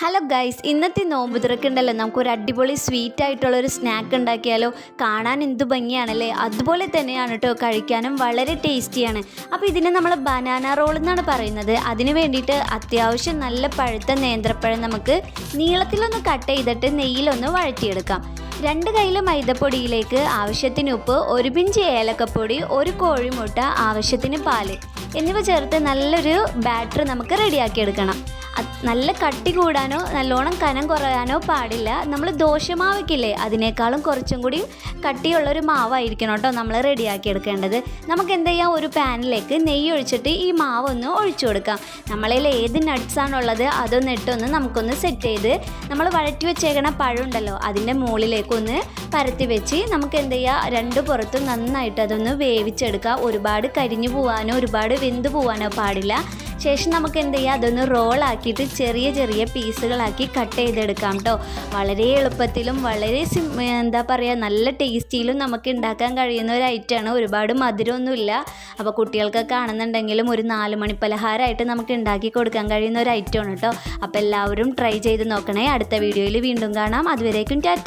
Hello guys ഇന്നത്തെ നോമ്പ് തുറക്കുണ്ടല്ലോ നമുക്കൊരു അടിപൊളി സ്വീറ്റ് ആയിട്ടുള്ള ഒരു സ്നാക്ക് ഉണ്ടാക്കിയാലോ? കാണാൻ എന്ത് ഭംഗിയാണല്ലേ? അതുപോലെ തന്നെയാണ് കേട്ടോ കഴിക്കാനും വളരെ ടേസ്റ്റിയാണ് അപ്പോൾ ഇതിനെ നമ്മൾ ബനാന റോൾ എന്നാണ് പറയുന്നത്. അതിന് വേണ്ടിയിട്ട് അത്യാവശ്യം നല്ല പഴുത്ത നേന്ത്രപ്പഴം നമുക്ക് നീളത്തിലൊന്ന് കട്ട് ചെയ്തിട്ട് നെയ്യിലൊന്ന് വഴറ്റിയെടുക്കാം. രണ്ട് കയ്യിൽ മൈദപ്പൊടിയിലേക്ക് ആവശ്യത്തിന് ഉപ്പ് ഒരു പിഞ്ച് ഏലക്കപ്പൊടി ഒരു കോഴിമുട്ട ആവശ്യത്തിന് പാൽ. എന്നിവ ചേർത്ത് നല്ലൊരു ബാറ്റർ നമുക്ക് റെഡിയാക്കി എടുക്കണം നല്ല കട്ടി കൂടാനോ നല്ലോണം കനം കുറയാനോ പാടില്ല. നമ്മൾ ദോശമാവയ്ക്കില്ലേ അതിനേക്കാളും കുറച്ചും കൂടി കട്ടിയുള്ളൊരു മാവായിരിക്കണം കേട്ടോ നമ്മൾ റെഡിയാക്കി എടുക്കേണ്ടത്. നമുക്ക് എന്ത് ചെയ്യാം ഒരു പാനിലേക്ക് നെയ്യ് ഒഴിച്ചിട്ട് ഈ മാവ് ഒന്ന് ഒഴിച്ചു കൊടുക്കാം. നമ്മളിൽ ഏത് നട്ട്സാണുള്ളത് അതൊന്ന് ഇട്ടൊന്ന് നമുക്കൊന്ന് സെറ്റ് ചെയ്ത് നമ്മൾ വഴറ്റി വെച്ചേക്കണ പഴുണ്ടല്ലോ അതിന്റെ മുകളിലേക്കൊന്ന് പരത്തി വെച്ച് നമുക്ക് എന്ത് ചെയ്യുക രണ്ട് പുറത്തും നന്നായിട്ട് അതൊന്ന് വേവിച്ചെടുക്കുക ഒരുപാട് കരിഞ്ഞു പോവാനോ ഒരുപാട് വെന്ത് പോവാനോ പാടില്ല. ശേഷം നമുക്ക് എന്ത് ചെയ്യുക അതൊന്ന് റോളാക്കിയിട്ട് ചെറിയ ചെറിയ പീസുകളാക്കി കട്ട് ചെയ്തെടുക്കാം കേട്ടോ വളരെ എളുപ്പത്തിലും വളരെ എന്താ പറയുക നല്ല ടേസ്റ്റിയിലും നമുക്ക് ഉണ്ടാക്കാൻ കഴിയുന്ന ഒരു ഐറ്റമാണ് ഒരുപാട് മധുരമൊന്നുമില്ല. അപ്പോൾ കുട്ടികൾക്കൊക്കെ ആണെന്നുണ്ടെങ്കിലും ഒരു നാല് മണി പലഹാരമായിട്ട് നമുക്ക് ഉണ്ടാക്കി കൊടുക്കാൻ കഴിയുന്ന ഒരു ഐറ്റമാണ് കേട്ടോ അപ്പോൾ എല്ലാവരും ട്രൈ ചെയ്ത് നോക്കണേ. അടുത്ത വീഡിയോയിൽ വീണ്ടും കാണാം. അതുവരേക്കും ടാറ്റ.